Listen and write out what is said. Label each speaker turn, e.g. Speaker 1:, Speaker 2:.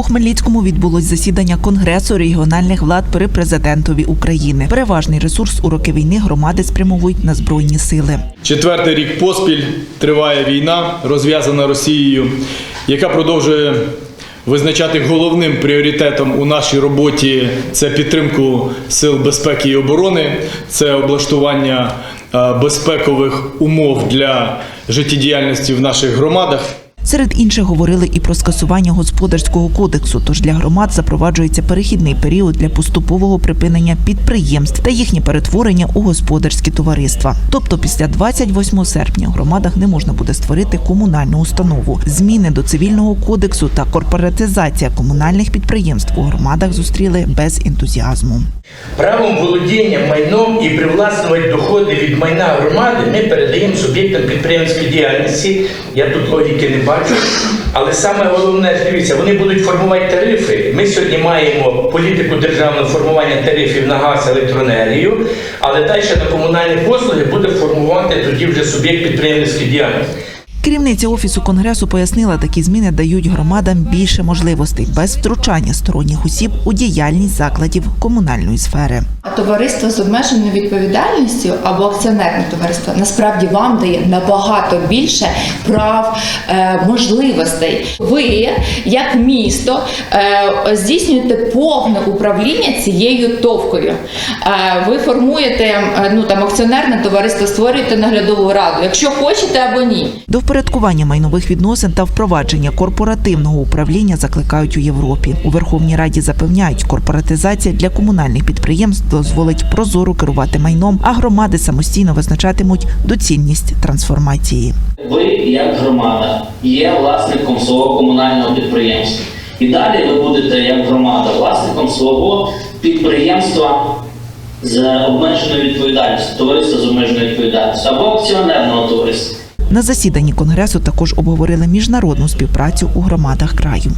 Speaker 1: У Хмельницькому відбулось засідання Конгресу регіональних влад при президентові України. Переважний ресурс у роки війни громади спрямовують на збройні сили.
Speaker 2: Четвертий рік поспіль триває війна, розв'язана Росією, яка продовжує визначати головним пріоритетом у нашій роботі це підтримку сил безпеки і оборони, це облаштування е, безпекових умов для життєдіяльності в наших громадах.
Speaker 1: Серед інших говорили і про скасування господарського кодексу. Тож для громад запроваджується перехідний період для поступового припинення підприємств та їхнє перетворення у господарські товариства. Тобто, після 28 серпня у громадах не можна буде створити комунальну установу. Зміни до цивільного кодексу та корпоратизація комунальних підприємств у громадах зустріли без ентузіазму.
Speaker 3: Правом володіння майном і привласнювати доходи від майна громади ми передаємо суб'єктам підприємської діяльності. Я тут логіки не бачу. Але саме головне, дивіться, вони будуть формувати тарифи. Ми сьогодні маємо політику державного формування тарифів на газ, електроенергію, але далі на комунальні послуги буде формувати тоді вже суб'єкт підприємницької діяльності.
Speaker 1: Керівниця офісу конгресу пояснила, такі зміни дають громадам більше можливостей без втручання сторонніх осіб у діяльність закладів комунальної сфери.
Speaker 4: Товариство з обмеженою відповідальністю або акціонерне товариство насправді вам дає набагато більше прав, е, можливостей. Ви, як місто, е, здійснюєте повне управління цією товкою. Е, ви формуєте ну там акціонерне товариство, створюєте наглядову раду, якщо хочете або ні.
Speaker 1: Впорядкування майнових відносин та впровадження корпоративного управління закликають у Європі. У Верховній Раді запевняють, корпоратизація для комунальних підприємств дозволить прозоро керувати майном, а громади самостійно визначатимуть доцільність трансформації.
Speaker 5: Ви, як громада, є власником свого комунального підприємства. І далі ви будете, як громада, власником свого підприємства з обмеженою відповідальністю, товариства з обмеженою відповідальністю або акціонерного товариства.
Speaker 1: На засіданні конгресу також обговорили міжнародну співпрацю у громадах краю.